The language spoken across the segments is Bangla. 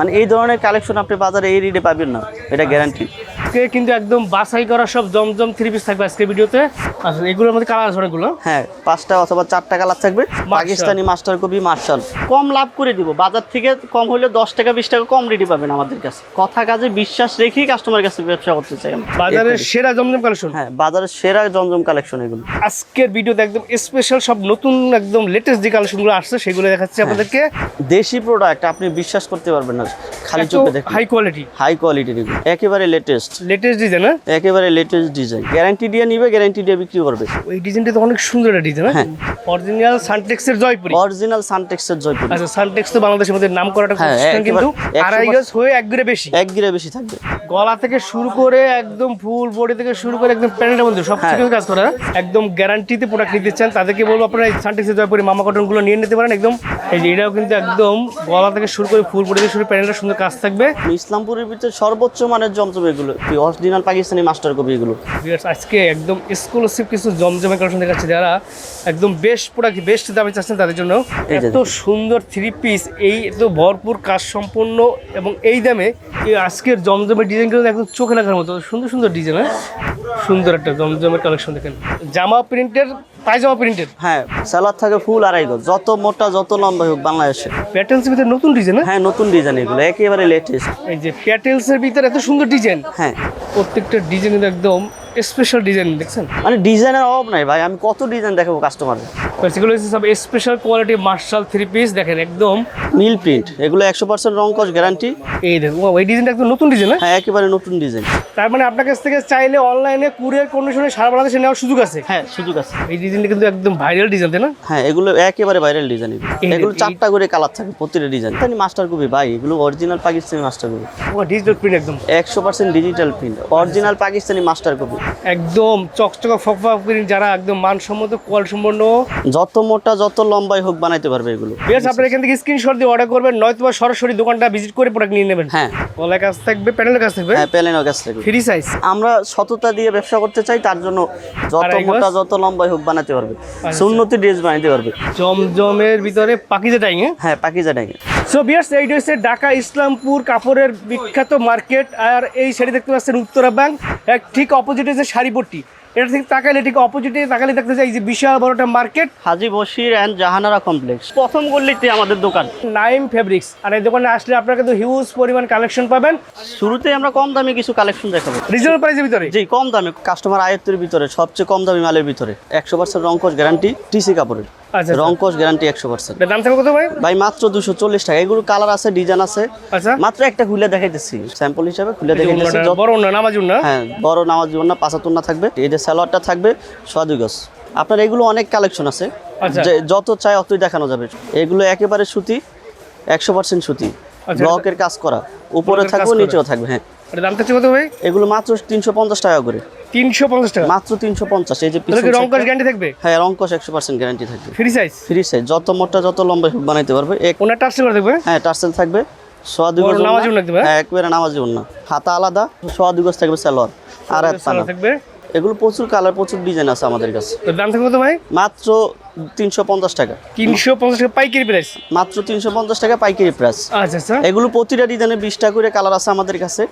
মানে এই ধরনের কালেকশন আপনি বাজারে এই রেটে পাবেন না এটা গ্যারান্টি আজকে কিন্তু একদম বাছাই করা সব জমজম থ্রি পিস থাকবে আজকে ভিডিওতে। আচ্ছা এগুলোর মধ্যে কালার আছে অনেকগুলো? হ্যাঁ পাঁচটা অথবা চারটা কালার থাকবে। Pakistani master copy marshal. কম লাভ করে দিব। বাজার থেকে কম হলে দশ টাকা বিশ টাকা কম রেডি পাবেন আমাদের কাছে। কথা কাজে বিশ্বাস রেখেই কাস্টমার কাছে ব্যবসা করতে চাই বাজারের সেরা জমজম কালেকশন হ্যাঁ বাজারের সেরা জমজম কালেকশন এগুলো। আজকের ভিডিওতে একদম স্পেশাল সব নতুন একদম লেটেস্ট যে কালেকশনগুলো আসছে সেগুলো দেখাচ্ছি আপনাদেরকে। দেশি প্রোডাক্ট আপনি বিশ্বাস করতে পারবেন না। খালি চোখে দেখুন। হাই কোয়ালিটি হাই কোয়ালিটির একেবারে লেটেস্ট লেটেস্ট ডিজাইন হ্যাঁ? একেবারে লেটেস্ট ডিজাইন গ্যারান্টি দিয়ে নিবে গ্যারান্টি দিয়ে বিক্রি করবে। ওই ডিজাইনটা তো অনেক সুন্দর একটা ডিজাইন হ্যাঁ? অরিজিনাল সানটেক্সের জয়পুরি। অরিজিনাল সানটেক্সের জয়পুর। আচ্ছা সানটেক্স তো বাংলাদেশের মধ্যে নাম করাটা হ্যাঁ, কিন্তু আড়াই গজ হয়ে এক গ্রে বেশি। এক গিরে বেশি থাকবে। গলা থেকে শুরু করে একদম ফুল বডি থেকে শুরু করে একদম প্যান্টের মধ্যে সব হ্যাঁ। কিছু কাজ করা একদম গ্যারান্টিতে প্রোডাক্ট নিতে চান তাদেরকে বলব আপনারা এই সানটেক্সের জয়পুরি মামা কটনগুলো নিয়ে নিতে পারেন একদম। এই যে এটাও কিন্তু একদম গলা থেকে শুরু করে ফুল বডি থেকে শুরু প্যান্টের সুন্দর কাজ থাকবে। ইসলামপুরের ভিতরে সর্বোচ্চ মানের জমজম এগুলো অরিজিনাল পাকিস্তানি মাস্টার কপি এগুলো। আজকে একদম এক্সক্লুসিভ কিছু জমজমে কালেকশন দেখাচ্ছি। যারা একদম বেস্ট প্রোডাক্ট বেস্ট দামে চাচ্ছেন তাদের জন্য এত সুন্দর থ্রি পিস এই এত ভরপুর কাজ সম্পন্ন এবং এই দামে এই আজকের জমজমের ডিজাইনগুলো একদম চোখে লাগার মতো। সুন্দর সুন্দর ডিজাইন হ্যাঁ? সুন্দর একটা জমজমের কালেকশন দেখেন। জামা প্রিন্টের পায়জামা প্রিন্টেড হ্যাঁ সালোয়ার থাকে ফুল আড়াই গজ। যত মোটা যত লম্বা হোক বাংলাদেশে। প্যাটেলস ভিতরে নতুন ডিজাইন হ্যাঁ নতুন ডিজাইন এগুলো একেবারে লেটেস্ট এই যে প্যাটেলসের ভিতরে এত সুন্দর ডিজাইন হ্যাঁ। প্রত্যেকটা ডিজাইন একদম স্পেশাল ডিজাইন দেখছেন? মানে ডিজাইনের অভাব নাই ভাই আমি কত ডিজাইন দেখাবো কাস্টমারের সেগুলো হচ্ছে সব special quality marshal three piece দেখেন একদম। মিল প্রিন্ট এগুলো একশো পার্সেন্ট রং কস গ্যারান্টি এই দেখুন ও, এই ডিজাইনটা একদম নতুন ডিজাইন হ্যাঁ একেবারে নতুন ডিজাইন তার মানে আপনার কাছ থেকে চাইলে অনলাইনে কুরিয়ার কন্ডিশনে সারা বাংলাদেশে নেওয়ার সুযোগ আছে? হ্যাঁ সুযোগ আছে। এই ডিজাইনটা কিন্তু একদম ভাইরাল ডিজাইন তাই না? হ্যাঁ এগুলো একেবারে ভাইরাল ডিজাইন এগুলো। চারটা করে কালার থাকে প্রতিটা ডিজাইন তাই মাস্টার কপি ভাই এগুলো অরিজিনাল পাকিস্তানি মাস্টার কপি ও ডিজিটাল প্রিন্ট একদম। একশো percent digital print original Pakistani master copy একদম চকচক ফকফক প্রিন্ট যারা একদম মানসম্মত কোয়ালিটি সম্পন্ন যত মোটা যত লম্বাই হোক বানাইতে পারবে এগুলো। বেশ আপনারা এখান থেকে স্ক্রিনশট দিয়ে অর্ডার করবেন নয়তো বা সরাসরি দোকানটা ভিজিট করে প্রোডাক্ট নিয়ে নেবেন। হ্যাঁ। গলায় কাজ থাকবে প্যানেলের কাজ থাকবে? হ্যাঁ প্যালেনও কাছ থেকে ফ্রি সাইজ আমরা সততা দিয়ে ব্যবসা করতে চাই তার জন্য যত মোটা যত লম্বাই হোক বানাতে পারবে। সুন্নতি ড্রেস বানাইতে পারবে। জমজমের ভিতরে পাকিজা টাইং হ্যাঁ পাকিজা ডাকে সো বিয়ার্স এইটা হচ্ছে ঢাকা ইসলামপুর কাপড়ের বিখ্যাত মার্কেট আর এই শাড়ি দেখতে পাচ্ছেন উত্তরা ব্যাংক এক ঠিক অপোজিটে যে শাড়িপট্টি এটা ঠিক তাকালে ঠিক অপোজিটে তাকালে দেখতে চাই যে বিশাল বড় একটা market Haji Bashir and Jahanara complex প্রথম গল্লিতে আমাদের দোকান। নাইম ফেব্রিক্স আর এই দোকানে আসলে আপনারা কিন্তু হিউজ পরিমাণ কালেকশন পাবেন। শুরুতে আমরা কম দামে কিছু কালেকশন দেখাবো। রিজনেবল প্রাইসের ভিতরে? জি কম দামে। কাস্টমার আয়ত্তের ভিতরে সবচেয়ে কম দামি মালের ভিতরে। একশো পার্সেন্ট রংকশ গ্যারান্টি টিসি কাপড়ের। আচ্ছা রংকশ গ্যারান্টি একশো পার্সেন্ট এটার দাম থাকবে কত ভাই? ভাই মাত্র দুশো চল্লিশ টাকা। এগুলো কালার আছে ডিজাইন আছে। আচ্ছা। মাত্র একটা খুলে দেখাইতেছি। স্যাম্পল হিসাবে খুলে দেখাইতেছি। অন্যটা বড় না নামাজুন না হ্যাঁ বড় নামাজ না পাঁচাতুন্না থাকবে। স্যালোয়ারটা থাকবে সোয়াদুই গজ আপনার এগুলো অনেক কালেকশন আছে। আচ্ছা। যে যত চাই অতই দেখানো যাবে। এগুলো একেবারে সুতি একশো পার্সেন্ট সুতি। আচ্ছা, ব্লকের কাজ করা। উপরে থাকবে। নিচেও থাকবে হ্যাঁ। দাম থাকছে কত ভাই? এগুলো মাত্র তিনশো পঞ্চাশ টাকা করে। তিনশো পঞ্চাশ টাকা? মাত্র তিনশো পঞ্চাশ এই যে গ্যারান্টি থাকবে? হ্যাঁ রংকশ একশো পার্সেন্ট গ্যারান্টি থাকবে। ফ্রি সাইজ ফ্রি সাইজ যত মোটা যত লম্বা বানাইতে পারবে। ওনার টাচ থাকবে? হ্যাঁ টার্সেল থাকবে। সোয়াদুই বড় গজ নামাজি হ্যাঁ? একবারে নামাজি না হাতা আলাদা গজ থাকবে সালোয়ার। আর থাকবে। এগুলো প্রচুর কালার প্রচুর ডিজাইন আছে আমাদের কাছে। দাম থাকবে তো ভাই? মাত্র তিনশো পঞ্চাশ টাকা। তিনশো পঞ্চাশ টাকা পাইকারি প্রাইস? মাত্র তিনশো পঞ্চাশ টাকা পাইকারি প্রাইস। আচ্ছা আচ্ছা। এগুলো প্রতিটা ডিজাইনে বিশটা করে কালার আছে আমাদের কাছে।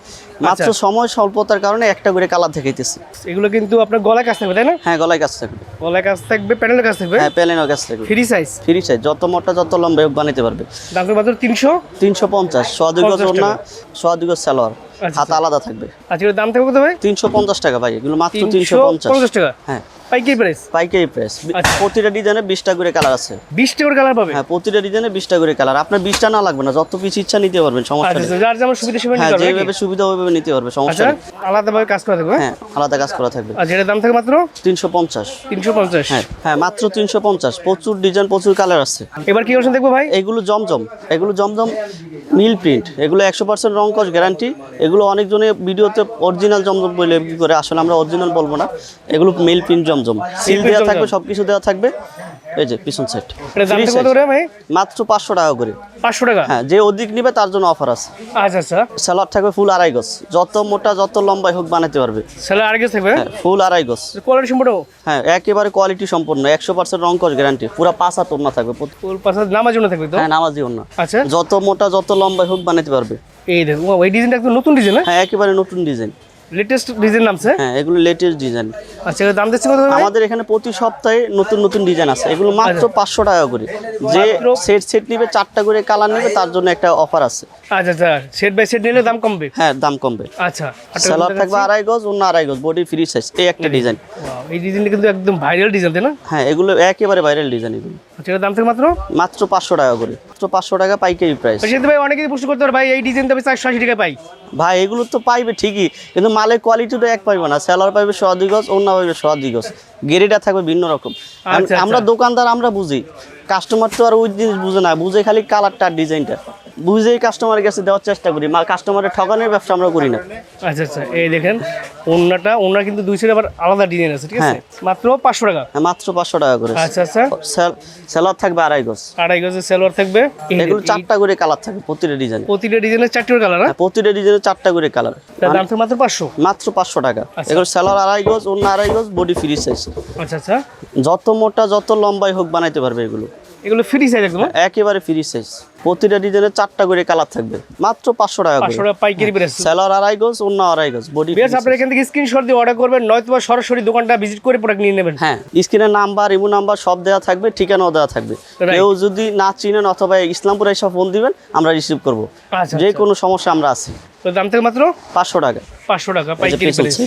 মাত্র আচ্ছা। সময় স্বল্পতার কারণে একটা করে কালার দেখাইতেছি। এগুলো কিন্তু আপনার গলায় কাজ থাকবে তাই না? হ্যাঁ গলায় কাজ থাকবে। গলায় কাজ থাকবে প্যানেলের কাজ থাকবে? হ্যাঁ প্যালেনও কাজ থাকবে। Free size? ফ্রি সাইজ যত মোটা যত লম্বা বানাইতে পারবে। দাম থাকবে মাত্র তিনশো? তিনশো পঞ্চাশ সোয়াদুগজ 50 ওড়না টাকা। সোয়াদুগজ সালোয়ার। আচ্ছা, হাতা আলাদা থাকবে। আচ্ছা দাম থাকবে কত ভাই? তিনশো পঞ্চাশ টাকা ভাই এগুলো মাত্র তিনশো পঞ্চাশ। টাকা? হ্যাঁ। পাইকারি প্রাইস পাইকারি প্রাইস আচ্ছা। প্রতিটা ডিজাইনে বিশটা করে কালার আছে। টাকার কালার পাবে? হ্যাঁ প্রতিটা ডিজাইনে বিশটা করে কালার আপনার বিশটা না লাগবে না যত পিস ইচ্ছা নিতে পারবেন সমস্যা আচ্ছা নেই। যার যেমন সুবিধা সেভাবে হ্যাঁ নিতে যেভাবে সুবিধা ওইভাবে নিতে পারবে সমস্যা আচ্ছা নেই। আলাদাভাবে কাজ করা থাকবে? হ্যাঁ আলাদা কাজ করা থাকবে। আর দাম থাকে মাত্র? তিনশো পঞ্চাশ। তিনশো পঞ্চাশ। হ্যাঁ হ্যাঁ মাত্র তিনশো পঞ্চাশ। প্রচুর ডিজাইন প্রচুর কালার আছে। এবার কি অপশন দেখব ভাই? এগুলো জমজম এগুলো জমজম মিল প্রিন্ট এগুলো একশো পার্সেন্ট রং কস গ্যারান্টি এগুলো অনেকজনে ভিডিওতে অরিজিনাল জমজম বলে করে আসলে আমরা অরিজিনাল বলব না। এগুলো মিল প্রিন্ট জমজম। জমজম সিল দেওয়া থাকবে সবকিছু দেওয়া থাকবে। এই যে পিছন সেট এটা দামটা কত করে ভাই? মাত্র পাঁচশো টাকা করে। পাঁচশো টাকা? হ্যাঁ যে অধিক নিবে তার জন্য অফার আছে। আচ্ছা আচ্ছা। সালোয়ার থাকবে ফুল আড়াই গজ। যত মোটা যত লম্বাই হোক বানাতে পারবে। স্যালার আগে থাকবে? হ্যাঁ ফুল আড়াই গজ। কোয়ালিটি সম্পূর্ণ? হ্যাঁ একেবারে কোয়ালিটি সম্পূর্ণ। একশো পার্সেন্ট রং কস গ্যারান্টি পুরো পাঁচ হাত থাকবে। ফুল পাঁচ নামার জন্য থাকবে তো? হ্যাঁ নামাজি ওড়না। আচ্ছা। যত মোটা যত লম্বাই হোক বানাতে পারবে। এই দেখো ও, এই ডিজাইনটা একদম নতুন ডিজাইন হ্যাঁ একেবারে নতুন ডিজাইন লেটেস্ট ডিজাইন নামছে? হ্যাঁ এগুলো লেটেস্ট ডিজাইন আচ্ছা এর দাম দিচ্ছে কত আমাদের এখানে প্রতি সপ্তাহে নতুন নতুন ডিজাইন আছে। এগুলো মাত্র পাঁচশো টাকা করে। যে সেট সেট নিবে চারটা করে কালার নিবে তার জন্য একটা অফার আছে। আচ্ছা আচ্ছা সেট বাই সেট নিলে দাম কমবে? হ্যাঁ দাম কমবে। আচ্ছা সালোয়ার থাকবে আড়াই গজ অন্য আড়াই গজ বডি ফ্রি সাইজ এই একটা ডিজাইন এই ডিজাইনটা কিন্তু একদম ভাইরাল ডিজাইন তাই না? হ্যাঁ এগুলো একেবারে ভাইরাল ডিজাইন এগুলো। এর দাম থেকে মাত্র? মাত্র পাঁচশো টাকা করে। মাত্র পাঁচশো টাকা পাইকারি প্রাইস সেটা ভাই অনেকেই প্রশ্ন করতে পারে ভাই এই ডিজাইন দামে চারশো আশি টাকা পাই। ভাই এগুলো তো পাইবে ঠিকই কিন্তু মালের কোয়ালিটিটা এক পাইবে না। সেলার পাইবে সদিগজ অন্য পাইবে সদিগজ গজ গেরিটা থাকবে ভিন্ন রকম। আচ্ছা, আমরা আচ্ছা। দোকানদার আমরা বুঝি। কাস্টমার তো আর ওই জিনিস বুঝে না বুঝে খালি কালারটা আর ডিজাইনটা বুঝেই কাস্টমারের কাছে দেওয়ার চেষ্টা করি। মা কাস্টমারের ঠকানোর ব্যবসা আমরা করি না। আচ্ছা আচ্ছা এই দেখেন ওনাটা ওনার কিন্তু দুই সাইড আবার আলাদা ডিজাইন আছে ঠিক আছে? হ্যাঁ। মাত্র পাঁচশো টাকা? হ্যাঁ, মাত্র পাঁচশো টাকা করে। আচ্ছা আচ্ছা। সেলার থাকবে আড়াই গজ। আড়াই গজের সালোয়ার থাকবে। এগুলো চারটা করে কালার থাকবে প্রতিটা ডিজাইন প্রতিটা ডিজাইনের চারটি কালার না প্রতিটা ডিজাইনে চারটা করে কালার। দাম থেকে মাত্র পাঁচশো? মাত্র পাঁচশো টাকা। আচ্ছা। এগুলো সেলার আড়াই গজ অন্য আড়াই গজ বডি ফ্রি সাইজ আচ্ছা আচ্ছা। যত মোটা যত লম্বাই হোক বানাইতে পারবে এগুলো। এগুলো ফ্রি সাইজ একদম হ্যাঁ? একেবারে ফ্রি সাইজ প্রতিটা ডিজাইনে চারটা করে কালার থাকবে। মাত্র পাঁচশো টাকা পাঁচশো টাকা পাইকারি প্রাইস সেলার আড়াই গজ অন্য আড়াই গজ। বডি বেশ আপনারা এখান থেকে স্ক্রিনশট দিয়ে অর্ডার করবেন নয়তো বা সরাসরি দোকানটা ভিজিট করে প্রোডাক্ট নিয়ে নেবেন। হ্যাঁ স্ক্রিনের নাম্বার ইমো নাম্বার সব দেওয়া থাকবে ঠিকানাও দেওয়া থাকবে। কেউ যদি না চিনেন অথবা ইসলামপুর এসে ফোন দিবেন আমরা রিসিভ করব। আচ্ছা যে কোনো সমস্যা আমরা আছি। তো দাম থেকে মাত্র? পাঁচশো টাকা। পাঁচশো টাকা পাইকারি প্রাইস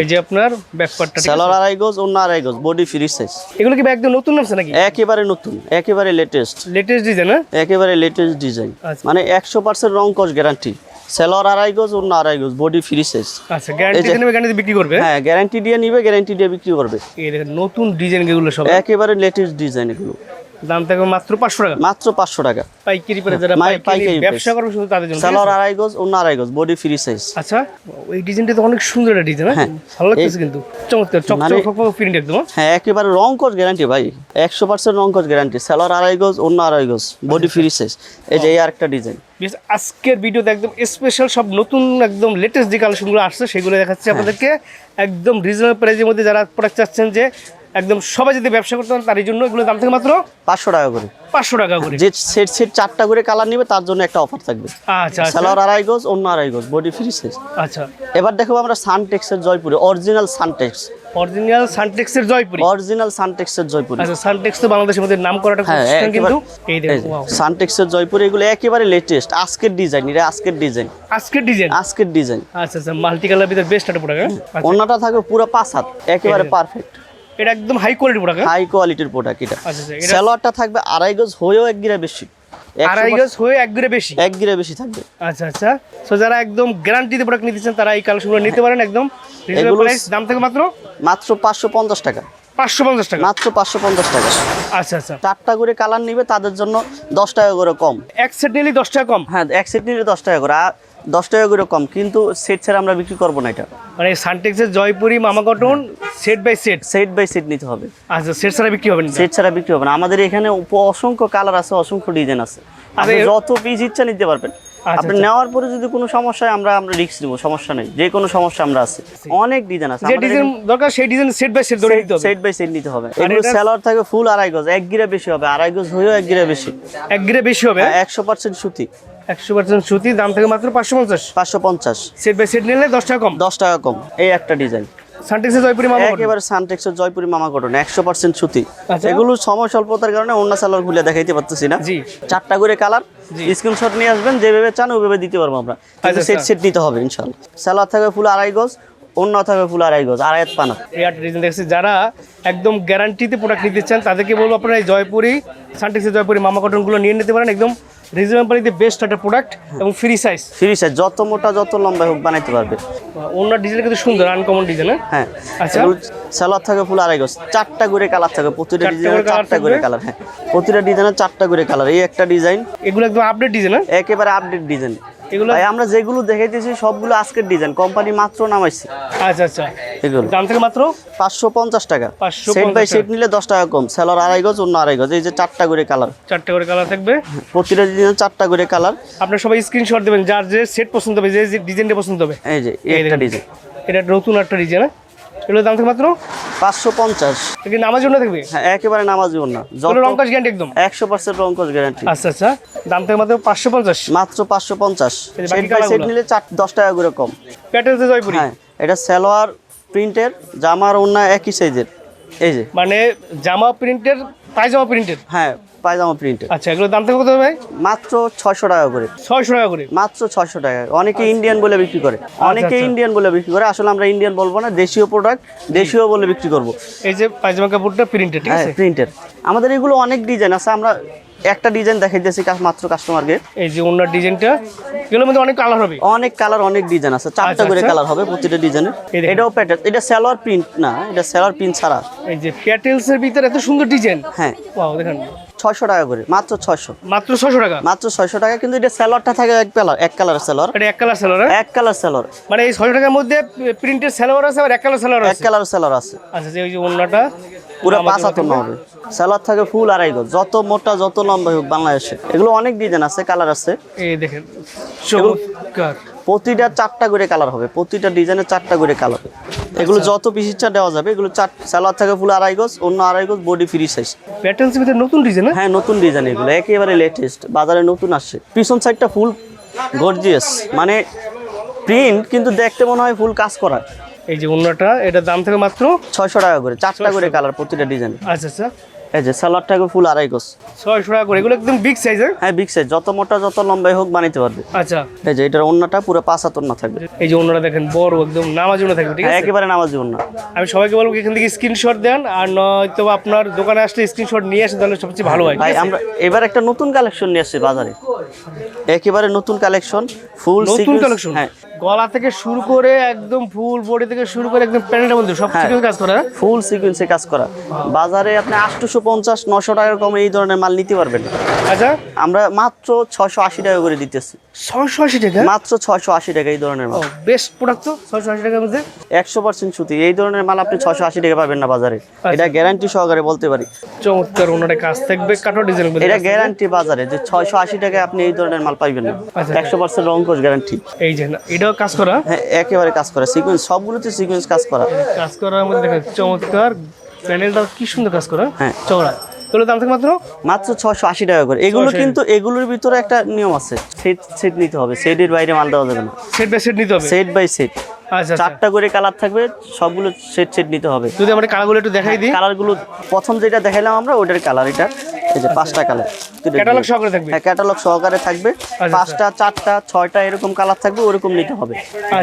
এই যে। আপনার ব্যাকপার্টটা সেলার আড়াই গজ অন্য আড়াই গজ বডি ফ্রি সাইজ এগুলো কি একদম নতুন নামছে নাকি? একেবারে নতুন একেবারে লেটেস্ট লেটেস্ট ডিজাইন হ্যাঁ? একেবারে লেটেস্ট ডিজাইন আচ্ছা। মানে একশো পার্সেন্ট রং কস গ্যারান্টি সেলর আড়াই গজ অন্য আড়াই গজ বডি ফ্রি সাইজ আচ্ছা গ্যারান্টি নেবে গ্যারান্টি বিক্রি করবে? হ্যাঁ গ্যারান্টি দিয়ে নিবে গ্যারান্টি দিয়ে বিক্রি করবে। এই নতুন ডিজাইন এগুলো সব। একেবারে লেটেস্ট ডিজাইন এগুলো। দাম থাকবে মাত্র পাঁচশো টাকা। মাত্র পাঁচশো টাকা। পাইকারি করে যারা পাইকারি পাইকারি ব্যবসা করবে শুধু তাদের জন্য ঠিক আড়াই গজ অন্য আড়াই গজ বডি ফ্রি সাইজ আচ্ছা এই ডিজাইনটা তো অনেক সুন্দর একটা ডিজাইন হ্যাঁ? হ্যাঁ। ভালো লাগতেছে কিন্তু। চমৎকার চকচক প্রিন্ট একদম হ্যাঁ? হ্যাঁ একেবারে রং কস গ্যারান্টি ভাই। একশো পার্সেন্ট রং কস গ্যারান্টি সেলর আড়াই গজ অন্য আড়াই গজ বডি ফ্রি সাইজ এই যে এই আরেকটা ডিজাইন আজকের ভিডিওতে একদম স্পেশাল সব নতুন একদম লেটেস্ট যে কালেকশনগুলো আসছে সেগুলো দেখাচ্ছি আপনাদেরকে। একদম রিজনেবল প্রাইসের মধ্যে যারা প্রোডাক্ট চাচ্ছেন যে একদম সবাই যদি ব্যবসা করতে পারেন তার জন্য এগুলো দাম থেকে মাত্র পাঁচশো টাকা করে। পাঁচশো টাকা করে। যে সেট সেট চারটা করে কালার নিবে তার জন্য একটা অফার থাকবে। আচ্ছা আচ্ছা। সেলর আড়াই গজ অন্য আড়াই গজ বডি ফ্রি সাইজ আচ্ছা। এবার দেখো আমরা সানটেক্সের জয়পুরে অরিজিনাল সানটেক্স। অরিজিনাল সানটেক্সের জয়পুরি? অরিজিনাল সানটেক্সের জয়পুরে। আচ্ছা সানটেক্স তো বাংলাদেশের মধ্যে নাম করাটা হ্যাঁ প্রতিষ্ঠান কিন্তু এই wow। সানটেক্সের জয়পুরে এগুলো একেবারে লেটেস্ট আজকের ডিজাইন এটা আজকের ডিজাইন আজকের ডিজাইন আজকের ডিজাইন আচ্ছা আচ্ছা মাল্টি কালার ভিতরে বেস্ট একটা প্রোডাক্ট অন্যটা থাকবে পুরো পাঁচ হাত একেবারে পারফেক্ট এটা একদম হাই কোয়ালিটি প্রোডাক্ট হাই কোয়ালিটির প্রোডাক্ট এটা। আচ্ছা আচ্ছা সেলোয়ারটা থাকবে আড়াই গজ হয়েও এক গিরা বেশি। আড়াই গজ হয়ে এক বেশি? এক গিরা বেশি থাকবে। আচ্ছা আচ্ছা। সো যারা একদম গ্যারান্টিতে প্রোডাক্ট নিতে চান তারা এই কালেকশনগুলো নিতে পারেন একদম। রিজনেবল প্রাইস দাম থেকে মাত্র? মাত্র পাঁচশো পঞ্চাশ টাকা। পাঁচশো পঞ্চাশ টাকা। মাত্র পাঁচশো পঞ্চাশ টাকা। আচ্ছা আচ্ছা। চারটা করে কালার নিবে তাদের জন্য দশ টাকা করে কম। এক সেট নিলে দশ টাকা কম? হ্যাঁ এক সেট নিলে দশ টাকা করে। আর দশ টাকা করে কম কিন্তু সেট ছাড়া আমরা বিক্রি করব না এটা। মানে সানটেক্সের জয়পুরি মামা cotton set by set set by set নিতে হবে। আচ্ছা সেট ছাড়া বিক্রি হবে না? সেট ছাড়া বিক্রি হবে না। আমাদের এখানে অসংখ্য কালার আছে অসংখ্য ডিজাইন আছে। আপনি যত পিস ইচ্ছা নিতে পারবেন। আচ্ছা, আপনি আচ্ছা। নেওয়ার পরে যদি কোনো সমস্যা হয় আমরা আমরা রিস্ক নিব সমস্যা নেই। যে কোনো সমস্যা আমরা আছে। অনেক ডিজাইন আছে। যে ডিজাইন দরকার সেই ডিজাইন সেট বাই সেট ধরে নিতে হবে। সেট বাই সেট নিতে হবে। এগুলো সেলার থাকে ফুল আড়াই গজ। এক গিরা বেশি হবে। আড়াই গজ হয়েও এক গিরা বেশি। এক গ্রে বেশি হবে? একশো পার্সেন্ট সুতি। একশো পার্সেন্ট সুতি দাম থেকে মাত্র পাঁচশো পঞ্চাশ। পাঁচশো পঞ্চাশ। সেট বাই সেট নিলে দশ টাকা কম। দশ টাকা কম। এই একটা ডিজাইন সানটেক্সের জয়পুরি মামা একেবারে সানটেক্সের জয়পুরি মামা কটন একশো পার্সেন্ট সুতি। আচ্ছা। এগুলো সময় স্বল্পতার কারণে অন্য সালোয়ার খুলে দেখাইতে পারতেছি না। জি। চারটা করে কালার। স্ক্রিনশট নিয়ে আসবেন যেভাবে চান ওইভাবে দিতে পারব আমরা। কিন্তু আচ্ছা, সেট আচ্ছা। সেট নিতে হবে ইনশাল্লাহ সালোয়ার থাকবে ফুল আড়াই গজ অন্য থাকবে ফুল আড়াই গজ আড়াই পানা। দেখছি যারা একদম গ্যারান্টিতে প্রোডাক্ট নিতে চান তাদেরকে বলব আপনারা এই জয়পুরি সানটেক্সের জয়পুরি মামা কটনগুলো নিয়ে নিতে পারেন। একদম রিজনেবল বেস্ট একটা প্রোডাক্ট এবং ফ্রি সাইজ ফ্রি সাইজ যত মোটা যত লম্বা হোক বানাইতে পারবে। অন্য ডিজাইন কিন্তু সুন্দর আনকমন ডিজাইন হ্যাঁ? আচ্ছা। সালোয়ার থাকে ফুল আড়াই গজ চারটা করে কালার থাকে প্রতিটা ডিজাইনের চারটা করে কালার হ্যাঁ। প্রতিটা ডিজাইনের চারটা করে কালার এই একটা ডিজাইন এগুলো একদম আপডেট ডিজাইন একেবারে আপডেট ডিজাইন এগুলো? ভাই আমরা যেগুলো দেখাইতেছি সবগুলো আজকের ডিজাইন কোম্পানি মাত্র নামাইছে। আচ্ছা আচ্ছা। এগুলো। দাম থেকে মাত্র? পাঁচশো পঞ্চাশ টাকা। 550 সেট বাই সেট নিলে দশ টাকা কম। সেলার আড়াই গজ অন্য আড়াই গজ। এই যে চারটা করে কালার চারটা করে কালার থাকবে। প্রতিটা ডিজাইন চারটা করে কালার আপনার সবাই স্ক্রিনশট দেবেন যার যে সেট পছন্দ হবে যে ডিজাইনটা পছন্দ হবে। এই যে একটা ডিজাইন এটা নতুন একটা ডিজাইন এগুলো দাম মাত্র? পাঁচশো পঞ্চাশ। কি নামার জন্য থাকবে হ্যাঁ একেবারে নামাজ জীবন না এগুলো রং গ্যারান্টি একদম? একশো পার্সেন্ট রঙ্কজ গ্যারান্টি আচ্ছা আচ্ছা। দাম মাত্র পাঁচশো পঞ্চাশ। মাত্র পাঁচশো পঞ্চাশ। সেট। নিলে চার দশ টাকা করে কম। জয়পুরি? হ্যাঁ এটা সালোয়ার প্রিন্টের জামার অন্য একই সাইজের এই যে। মানে জামা প্রিন্টের পায়জামা প্রিন্টের? হ্যাঁ পায়জামা প্রিন্টের আচ্ছা এগুলো দাম থেকে কত ভাই? মাত্র ছয়শো টাকা করে। ছয়শো টাকা করে। মাত্র ছয়শো টাকা অনেকে ইন্ডিয়ান বলে বিক্রি করে। অনেকে আচ্ছা। ইন্ডিয়ান বলে বিক্রি করে। আসলে আমরা ইন্ডিয়ান বলব না দেশীয় প্রোডাক্ট দেশীয় বলে বিক্রি করব। এই যে পায়জামা কাপড়টা প্রিন্টের ঠিক হ্যাঁ আছে? প্রিন্টের আমাদের এগুলো অনেক ডিজাইন আছে। আমরা একটা ডিজাইন দেখাইতেছি কাজ মাত্র কাস্টমারকে এই যে অন্য ডিজাইনটা এগুলোর মধ্যে অনেক কালার হবে? অনেক কালার অনেক ডিজাইন আছে। চারটা আচ্ছা, করে আচ্ছা। কালার হবে প্রতিটা দেখুন। এটাও প্যাটার্ন এটা সালোয়ার প্রিন্ট না এটা সালোয়ার প্রিন্ট ছাড়া। এই যে প্যাটেলসের ভিতরে এত সুন্দর ডিজাইন হ্যাঁ। দেখেন। ছয়শো টাকা করে মাত্র ছয়শো। মাত্র ছশো টাকা? মাত্র ছয়শো টাকা কিন্তু এটা সালোয়ারটা থাকে এক কালার এক কালার সালোয়ার এটা এক কালার সেলার এক কালার সালোয়ার মানে এই ছশো টাকার মধ্যে প্রিন্টের সালোয়ার আছে আর এক কালার সালোয়ার এক কালার সালোয়ার আছে। আচ্ছা যে ওই যে অন্যটা পুরো পাঁচ হবে সালোয়ার থাকে ফুল আড়াই গজ। যত মোটা যত লম্বা হোক বাংলাদেশে। এগুলো অনেক ডিজাইন আছে কালার আছে। এই দেখেন চমৎকার। প্রতিটা চারটা করে কালার হবে। প্রতিটা ডিজাইনের চারটা করে কালার হবে। এগুলো আচ্ছা। যত পিস ইচ্ছা দেওয়া যাবে এগুলো চার সালোয়ার থাকে ফুল আড়াই গজ অন্য আড়াই গজ বডি ফ্রি সাইজ প্যাটার্নস ভিতরে নতুন ডিজাইন হ্যাঁ নতুন ডিজাইন এগুলো একেবারে লেটেস্ট বাজারে নতুন আসছে। পিছন সাইডটা ফুল গর্জিয়াস মানে প্রিন্ট কিন্তু দেখতে মনে হয় ফুল কাজ করা। এই যে অন্যটা এটার দাম থেকে মাত্র? ছয়শো টাকা করে চারটা করে কালার প্রতিটা ডিজাইন আচ্ছা আচ্ছা। এই যে সালোয়ার থাকে ফুল আড়াই গজ। ছয়শো টাকা করে এগুলো একদম বিগ সাইজের হ্যাঁ? বিগ সাইজ যত মোটা যত লম্বাই হোক বানাইতে পারবে। আচ্ছা। এই যে এটার অন্যটা পুরো পাঁচ হাতর না থাকবে। এই যে অন্যরা দেখেন বড় একদম নামার জন্য থাকবে ঠিক হ্যাঁ, আছে? একেবারে নামাজ না আমি সবাইকে বলব এখান থেকে স্ক্রিনশট দেন আর নয়তো আপনার দোকানে আসলে স্ক্রিনশট নিয়ে আসেন তাহলে সবচেয়ে ভালো হয় ভাই আমরা এবার একটা নতুন কালেকশন নিয়ে আসছি বাজারে। একেবারে নতুন কালেকশন ফুল নতুন কালেকশন হ্যাঁ। গলা থেকে শুরু করে একদম ফুল বডি থেকে শুরু করে একদম প্যান্টের মধ্যে সব হ্যাঁ। কিছু কাজ করা? ফুল সিকুয়েন্সে কাজ করা। বাজারে আপনি আটশোশো পঞ্চাশ নশো টাকার কমে এই ধরনের মাল নিতে পারবেন। আচ্ছা। আমরা মাত্র ছয়শো আশি টাকা করে দিতেছি। ছয়শো আশি টাকা? মাত্র ছয়শো আশি টাকা এই ধরনের মাল। বেস্ট প্রোডাক্ট তো ছয়শো আশি টাকার মধ্যে? একশো পার্সেন্ট সুতি। এই ধরনের মাল আপনি ছয়শো আশি টাকা পাবেন না বাজারে। আচ্ছা। এটা গ্যারান্টি সহকারে বলতে পারি। চমৎকার ওনারে কাজ থাকবে কাটো ডিজাইন এটা গ্যারান্টি বাজারে যে ছয়শো আশি টাকায় আপনি এই ধরনের মাল পাইবেন না। আচ্ছা। একশো পার্সেন্ট রঙ্কশ গ্যারান্টি এই যে না এটাও কাজ করা? হ্যাঁ একেবারে কাজ করা। সিকুয়েন্স সবগুলোতে সিকুয়েন্স কাজ করা। কাজ করার মধ্যে দেখেন চমৎকার প্যানেলটা কি সুন্দর কাজ করা? হ্যাঁ। চওড়া। দাম থেকে মাত্র? মাত্র ছয়শো আশি টাকা করে। এগুলো কিন্তু এগুলোর ভিতরে একটা নিয়ম আছে। সেট সেট নিতে হবে। সেটের বাইরে মাল দেওয়া যাবে না। সেট বাই সেট নিতে হবে? সেট বাই সেট আচ্ছা চারটা করে কালার থাকবে সবগুলো সেট সেট নিতে হবে। যদি আমরা কালারগুলো একটু দেখাই দিই। কালারগুলো প্রথম যেটা দেখাইলাম আমরা ওটার কালার। এটা এই যে পাঁচটা কালার ক্যাটালগ সহকারে থাকবে? হ্যাঁ ক্যাটালগ সহকারে থাকবে। আচ্ছা। পাঁচটা চারটা ছয়টা এরকম কালার থাকবে ওরকম নিতে হবে।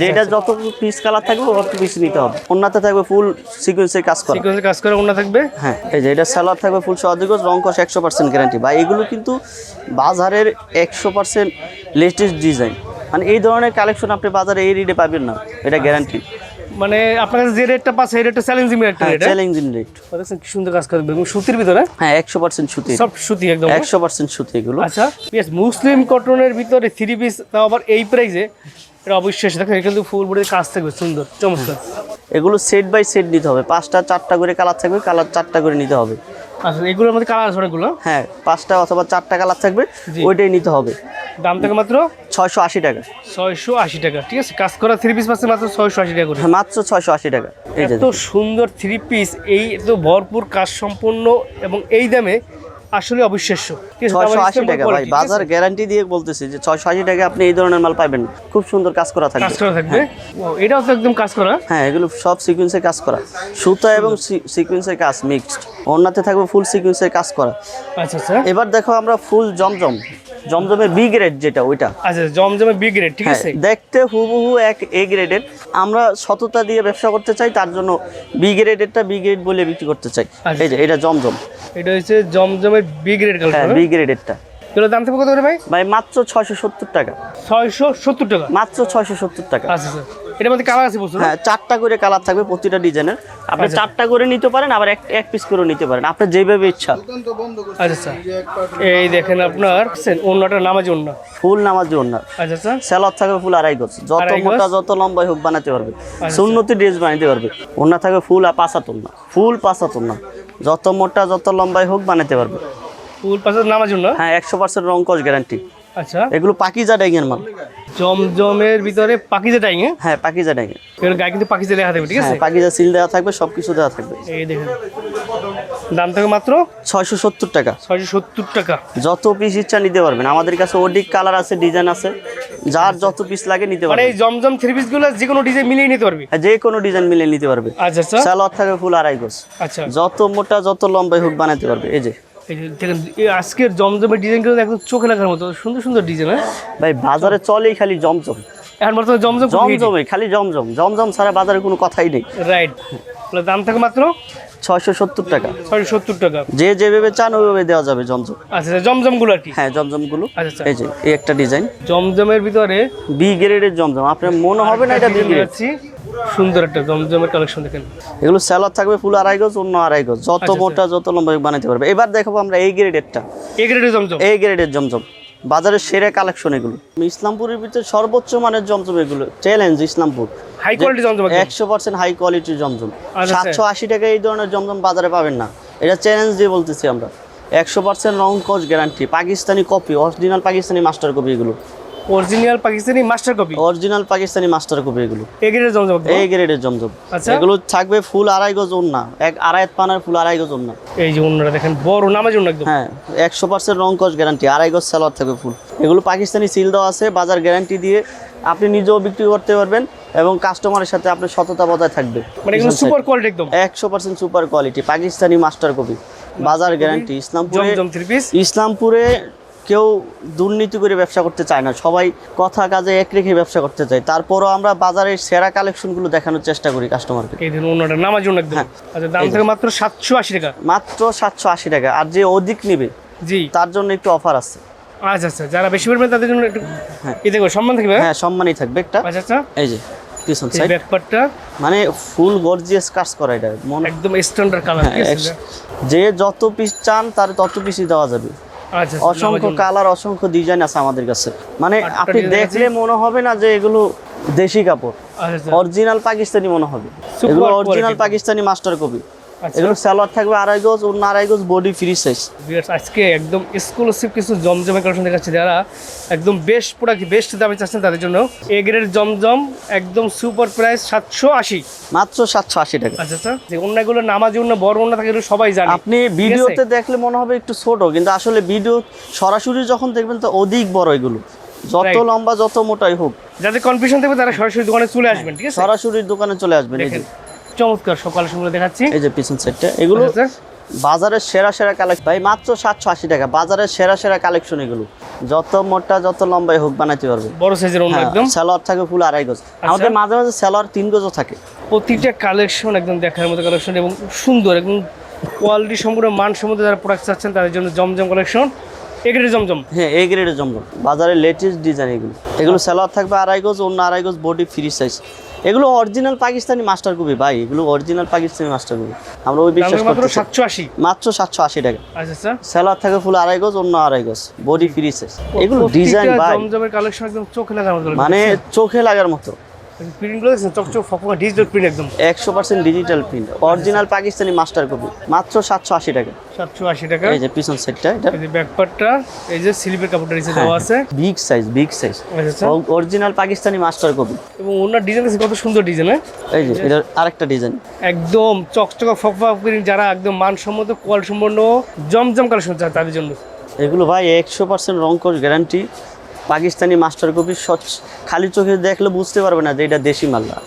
যেটা যত পিস কালার থাকবে অত পিস নিতে হবে। অন্যতে থাকবে ফুল সিকুয়েন্সের কাজ করা। সিকোয়েন্সে কাজ করে ওনা থাকবে? হ্যাঁ এই যে এটা সালোয়ার থাকবে ফুল সহযোগ রঙ্কশ একশো পার্সেন্ট গ্যারান্টি বা এগুলো কিন্তু বাজারের একশো পার্সেন্ট লেটেস্ট ডিজাইন মানে এই ধরনের কালেকশন আপনি বাজারে এই রেটে পাবেন না। এটা গ্যারান্টি মানে আপনার কাছে যে রেটটা পাচ্ছে এই রেটটা চ্যালেঞ্জিং একটা হ্যাঁ রেট চ্যালেঞ্জিং রেট দেখছেন কি সুন্দর কাজ করবে এবং সুতির ভিতরে হ্যাঁ? একশো পার্সেন্ট সুতি সব সুতি একদম। একশো পার্সেন্ট সুতি এগুলো। আচ্ছা বেশ মুসলিম কটনের ভিতরে থ্রি পিস তাও আবার এই প্রাইসে এটা অবশ্যই দেখেন এখানে কিন্তু ফুল বডির কাজ থাকবে সুন্দর চমৎকার। এগুলো সেট বাই সেট নিতে হবে। পাঁচটা চারটা করে কালার থাকবে কালার চারটা করে নিতে হবে। আচ্ছা এগুলোর মধ্যে কালার আছে অনেকগুলো? হ্যাঁ পাঁচটা অথবা চারটা কালার থাকবে ওইটাই নিতে হবে। দাম থেকে মাত্র? ছয়শো আশি টাকা। ছয়শো আশি টাকা ঠিক আছে? কাজ করা থ্রি পিস পাচ্ছে মাত্র ছয়শো আশি টাকা করে। হ্যাঁ, মাত্র ছয়শো আশি টাকা। এত সুন্দর থ্রি পিস এই তো ভরপুর কাজ সম্পন্ন এবং এই দামে আসলে অবিশ্বাস্য। ছয়শো টাকা ভাই? বাজার গ্যারান্টি দিয়ে বলতেছি যে ছয়শো আশি টাকা আপনি এই ধরনের মাল পাবেন। খুব সুন্দর কাজ করা কাজ থাকবে? করা থাকবে এটাও তো একদম কাজ করা? হ্যাঁ এগুলো সব সিকুয়েন্সের কাজ করা। সুতা এবং সিকুয়েন্সের কাজ মিক্সড অন্যতে থাকবে ফুল সিকুয়েন্সের কাজ করা। আচ্ছা আচ্ছা। এবার দেখো আমরা ফুল জমজম। জমজমের বি গ্রেড যেটা ওইটা। আচ্ছা জমজমে বিগ রেট ঠিক হ্যাঁ আছে? দেখতে হুবহু এক এ গ্রেডের আমরা সততা দিয়ে ব্যবসা করতে চাই তার জন্য বি গ্রেডেরটা বি গ্রেড বলে বিক্রি করতে চাই। আচ্ছা। এই যে এটা জমজম। এটা হচ্ছে জমজমের হ্যাঁ বি গ্রেডেরটা। এগুলো দাম থাকবে কত করে ভাই? ভাই মাত্র ছয়শো সত্তর টাকা। ছয়শো সত্তর টাকা? মাত্র ছয়শো সত্তর টাকা। আচ্ছা এটার মধ্যে কালার আছে বলছো হ্যাঁ চারটা করে কালার থাকবে প্রতিটা ডিজাইনের আপনি আচ্ছা। চারটা করে নিতে পারেন আবার এক এক পিস করে নিতে পারেন। আপনার যেভাবে ইচ্ছা। আচ্ছা আচ্ছা। এই দেখেন আপনার অন্যটা নামাজি অন্য ফুল নামার জন্য আচ্ছা আচ্ছা। থাকবে ফুল আড়াই গজ। যত মোটা যত লম্বাই হোক বানাতে পারবে। সুন্নতি ড্রেস বানাতে পারবে। থাকবে ফুল আর পাঁচাতন না ফুল যত মোটা যত লম্বাই হোক বানাতে পারবে। ফুল পাশে নামাজ হ্যাঁ একশো পার্সেন্ট রং কস গ্যারান্টি আচ্ছা। এগুলো পাকিজা ডাইংয়ের মাল। জমজমের ভিতরে পাখিজা টাইং হ্যাঁ পাকিজা ডাইংয়ে এর গায়ে কিন্তু লেখা থাকবে ঠিক আছে? হ্যাঁ পাকিজা সিল দেওয়া থাকবে সব কিছু দেওয়া থাকবে। এই দেখেন। দাম থাকে মাত্র? ছয়শো সত্তর টাকা। ছয়শো সত্তর টাকা। যত পিস ইচ্ছা নিতে পারবেন। আমাদের কাছে অডিক কালার আছে ডিজাইন আছে। যার যত পিস লাগে নিতে মানে পারবেন। এই জমজম থ্রি পিসগুলো যে কোনো ডিজাইন মিলিয়ে নিতে পারবি? যে কোনো ডিজাইন মিলে নিতে পারবে। আচ্ছা আচ্ছা। সালোয়ার থাকবে ফুল আড়াই গোছ আচ্ছা। যত মোটা যত লম্বাই হোক বানাতে পারবে। এই যে। দেখেন আজকের জমজমের ডিজাইন কিন্তু একদম চোখে লাগার মতো সুন্দর সুন্দর ডিজাইন হ্যাঁ? ভাই বাজারে চলেই খালি জমজম। এখন বর্তমানে জমজম জমজমে খালি জমজম। জমজম ছাড়া বাজারে কোনো কথাই নেই। রাইট দাম থাকে মাত্র? ছয়শো সত্তর টাকা। ছয়শো সত্তর টাকা। যে যেভাবে চান ওইভাবে দেওয়া যাবে জমজম। আচ্ছা আচ্ছা জমজমগুলো আর কি? হ্যাঁ জমজমগুলো। আচ্ছা আচ্ছা। এই যে এই একটা ডিজাইন। জমজমের ভিতরে বি গ্রেডের জমজম। আপনার মনে হবে না এটা বি গ্রেড সুন্দর একটা জমজমের কালেকশন দেখেন। এগুলো স্যালাড থাকবে ফুল আড়াই গজ অন্য আড়াই গজ। যত আচ্ছা, মোটা যত লম্বা বানাতে পারবে। এবার দেখাবো আমরা এই গ্রেডেরটা এ গ্রেডের জমজম। এই গ্রেডের জমজম। বাজারের সেরে কালেকশন এগুলো। ইসলামপুরের ভিতরে সর্বোচ্চ মানের জমজম এগুলো। Challenge Islampur. High quality Zamzam একদম। একশো পার্সেন্ট হাই কোয়ালিটির জমজম আচ্ছা, সাতশো আশি টাকা এই ধরনের জমজম বাজারে পাবেন না। এটা চ্যালেঞ্জ দিয়ে বলতেছি আমরা। একশো পার্সেন্ট রং কস guarantee Pakistani copy original Pakistani master copy এগুলো। Original Pakistani master copy original Pakistani master copy এগুলো। এ গ্রেডের জমজম। এই গ্রেডের জমজম। আচ্ছা। এগুলো থাকবে ফুল আড়াই গজ ওন্না এক আড়াই পানার ফুল আড়াই গজ ওন্না এই যে অন্যরা দেখেন বড় নামাজ অন্য একদম। হ্যাঁ একশো পার্সেন্ট রং কস গ্যারান্টি আড়াই গজ সালোয়ার থাকবে ফুল। এগুলো পাকিস্তানি সিল দেওয়া আছে বাজার গ্যারান্টি দিয়ে আপনি নিজেও বিক্রি করতে পারবেন এবং কাস্টমারের সাথে আপনার সততা বজায় থাকবে। মানে এগুলো সুপার কোয়ালিটি একদম। একশো percent super quality Pakistani master copy বাজার গ্যারান্টি ইসলামপুরে ইসলামপুরে কেউ দুর্নীতি করে ব্যবসা করতে চায় না। সবাই কথা কাজে এক রেখে ব্যবসা করতে চায়। তারপরও আমরা বাজারের সেরা কালেকশনগুলো দেখানোর চেষ্টা করি কাস্টমারকে। এই দিন একদম হ্যাঁ। আচ্ছা দাম থাকে মাত্র সাতশো আশি টাকা। মাত্র সাতশো আশি টাকা। আর যে অধিক নিবে জি। তার জন্য একটু অফার আছে। আচ্ছা আচ্ছা যারা বেশি পরিমাণে তাদের জন্য একটু হ্যাঁ। এই দেখো সম্মান থাকবে হ্যাঁ? হ্যাঁ সম্মানই থাকবে একটা। আচ্ছা আচ্ছা। এই যে পিছন সাইড ব্যাকপার্টটা মানে ফুল গর্জিয়াস কাজ করা এটা। একদম স্ট্যান্ডার্ড কালার যে যত পিস চান তার তত পিসই দেওয়া যাবে। অসংখ্য কালার অসংখ্য ডিজাইন আছে আমাদের কাছে। মানে আপনি দেখলে মনে হবে না যে এগুলো দেশি কাপড়। আচ্ছা আচ্ছা। অরিজিনাল পাকিস্তানি মনে হবে। এগুলো অরিজিনাল পাকিস্তানি মাস্টার কপি। আচ্ছা এগুলো সালোয়ার থাকবে আড়াই গজ অন্য আড়াই গজ বডি ফ্রি সাইজ আজকে একদম এক্সক্লুসিভ কিছু জমজমের কালেকশন দেখাচ্ছি। যারা একদম বেস্ট প্রোডাক্ট বেস্ট দামে চাচ্ছেন তাদের জন্য এ জমজম একদম সুপার প্রাইস সাতশো আশি। মাত্র সাতশো আশি টাকা। আচ্ছা আচ্ছা। যে অন্যগুলো নামাজি অন্য বড় অন্য থাকে এগুলো সবাই জানে। আপনি ভিডিওতে দেখলে মনে হবে একটু ছোট কিন্তু আসলে ভিডিও সরাসরি যখন দেখবেন তো অধিক বড় এগুলো। যত লম্বা যত মোটাই হোক। যাদের কনফিউশন থাকবে তারা সরাসরি দোকানে চলে আসবেন ঠিক আছে? সরাসরি দোকানে চলে আসবেন চমৎকার সব কালেকশনগুলো দেখাচ্ছি। এই যে পিছন সাইডটা এগুলো আচ্ছা, বাজারের সেরা সেরা কালেকশন ভাই মাত্র সাতশো আশি টাকা। বাজারের সেরা সেরা কালেকশন এগুলো। যত মোটা যত লম্বাই হোক বানাতে পারবে। বড় সাইজের হ্যাঁ, একদম। সালোয়ার থাকে ফুল আড়াই গজ। আমাদের মাঝে মাঝে সালোয়ার তিন গজও থাকে। প্রতিটা কালেকশন একদম দেখার মতো কালেকশন এবং সুন্দর একদম কোয়ালিটি সম্পূর্ণ মান সম্মত যারা প্রোডাক্ট চাচ্ছেন তাদের জন্য জমজম কালেকশন এগুলো জমজম। হ্যাঁ গ্রেডের জমজম। বাজারে লেটেস্ট ডিজাইন এগুলো। এগুলো সালোয়ার থাকবে আড়াই গজ অন্য আড়াই গজ বডি ফ্রি সাইজ এগুলো অরিজিনাল পাকিস্তানি মাস্টার কপি ভাই। এগুলো অরিজিনাল পাকিস্তানি মাস্টার কপি। আমরা ওই বিশ্বাস মাত্র আশি। মাত্র সাতশো আশি টাকা। আচ্ছা আচ্ছা। সালোয়ার থাকে ফুল আড়াই গজ অন্য আড়াই গজ। বডি ফ্রি সাইজ এগুলো ডিজাইন ভাই। জমজমের কালেকশন একদম চোখে লাগার মতো মানে চোখে লাগার মতো। প্রিন্টগুলো চকচক ফকফকা ডিজিটাল প্রিন্ট একদম। একশো percent digital print original Pakistani master copy মাত্র সাতশো আশি টাকা। সাতশো আশি টাকা। এই যে পিছন এটা। এই যে ব্যাকপার্টটা এই যে স্লিপের কাপড়টা নিচে দেওয়া আছে। Big size big size original Pakistani master copy এবং ওনার ডিজাইন কত সুন্দর ডিজাইন হ্যাঁ? এই যে এটা আরেকটা ডিজাইন একদম চকচকা ফকফকা প্রিন্ট যারা একদম মানসম্মত কোয়ালিটি সম্পন্ন জমজম কালেকশন চায় তাদের জন্য। এগুলো ভাই একশো পার্সেন্ট রং গ্যারান্টি পাকিস্তানি মাস্টার কপি খালি চোখে দেখলে বুঝতে পারবে না যে এটা দেশি মাল্লা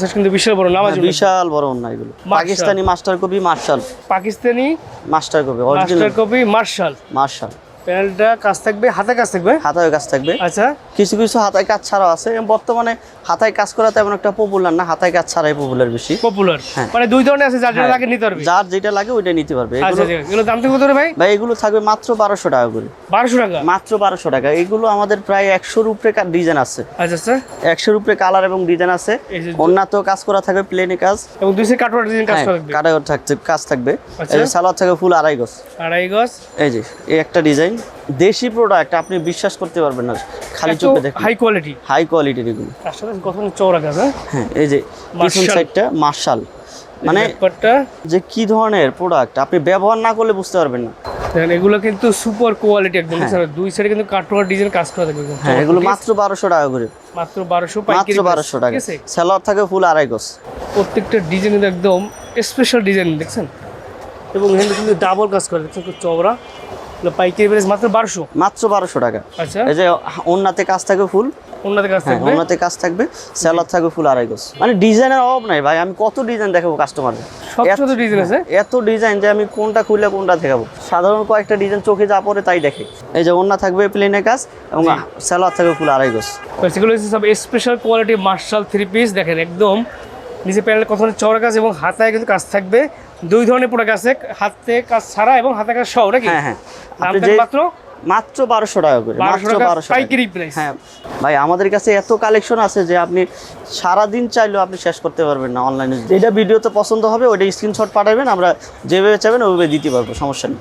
সাইজ কিন্তু বিশাল বড় নামাজ বিশাল বড় এগুলো। Pakistani master copy marshal. Pakistani master copy master copy marshal. Marshal. প্যানেলটা কাজ থাকবে হাতে কাজ থাকবে? হাতায় কাজ থাকবে। আচ্ছা। কিছু কিছু হাতায় কাজ ছাড়াও আছে। বর্তমানে হাতায় কাজ করা তেমন একটা পপুলার না হাতায় কাজ ছাড়াই পপুলার বেশি। পপুলার হ্যাঁ। মানে দুই ধরনের আছে যার যেটা হ্যাঁ। লাগে নিতে পারবে। যার যেটা লাগে ওইটা নিতে পারবে। আচ্ছা এগুলো এগুলো দাম কত ভাই? ভাই এগুলো থাকবে মাত্র বারোশো টাকা করে। বারোশো টাকা? মাত্র বারোশো টাকা। এগুলো আমাদের প্রায় একশোর উপরে ডিজাইন আছে। আচ্ছা আচ্ছা। একশোর উপরে কালার এবং ডিজাইন আছে। অন্যান্য কাজ করা থাকবে প্লেনে কাজ। এবং দুই কাটোয়ার ডিজাইন কাজ হ্যাঁ, থাকবে। থাকছে কাজ থাকবে। আচ্ছা। এই সালোয়ার থাকবে ফুল আড়াই গজ। আড়াই গজ। এই যে এই একটা ডিজাইন দেশি প্রোডাক্ট আপনি বিশ্বাস করতে পারবেন না খালি চোখে দেখুন। হাই কোয়ালিটি হাই কোয়ালিটির এগুলো চওড়া হ্যাঁ? হ্যাঁ এই যে পিছন। সাইডটা মার্শাল মানে যে কি ধরনের প্রোডাক্ট আপনি ব্যবহার না করলে বুঝতে পারবেন না। এগুলো কিন্তু সুপার কোয়ালিটি একদম হ্যাঁ। দুই সাইডে কিন্তু কাটোয়ার ডিজাইন কাজ করা একদম হ্যাঁ এগুলো মাত্র বারোশো টাকা করে। মাত্র বারোশো মাত্র পাইকারি বারোশো টাকা। ঠিক আছে? থাকে ফুল আড়াই গজ। প্রত্যেকটা ডিজাইন একদম স্পেশাল ডিজাইন দেখছেন? এবং এখানে কিন্তু ডাবল কাজ করে দেখছেন চওড়া? পাইকারি প্রাইস মাত্র মাত্র টাকা। আচ্ছা। এই যে ওন্নাতে কাজ থাকে ফুল? হ্যাঁ থাকবে? ওন্নাতে কাজ থাকবে থাকবে ফুল আড়াই গজ। মানে ডিজাইনের অভাব নাই ভাই আমি কত ডিজাইন দেখাবো কাস্টমারকে সব ডিজাইন আছে? এত ডিজাইন যে আমি কোনটা কোনটা দেখাবো। সাধারণ কয়েকটা ডিজাইন চোখে যা পড়ে তাই দেখে। এই যে ওন্না থাকবে প্লেনে কাজ এবং স্যালোয়ার থাকবে ফুল আড়াই গজ। সেগুলো সব special quality marshal three piece দেখেন একদম। নিচে প্যানেল কত চওড়া কাজ এবং হাতায় কিন্তু কাজ থাকবে। দুই ধরনের প্রোডাক্ট আছে হাতে কাজ ছাড়া এবং হাতে কাজ সহ নাকি? হ্যাঁ হ্যাঁ। আপনি মাত্র? মাত্র বারোশো টাকা করে মাত্র বারোশো পাইকারি প্রাইস হ্যাঁ ভাই আমাদের কাছে এত কালেকশন আছে যে আপনি সারাদিন চাইলেও আপনি শেষ করতে পারবেন না অনলাইনে যেটা ভিডিওতে পছন্দ হবে ওইটা স্ক্রিনশট পাঠাবেন আমরা যেভাবে চাইবেন ওইভাবে দিতে পারব সমস্যা নেই।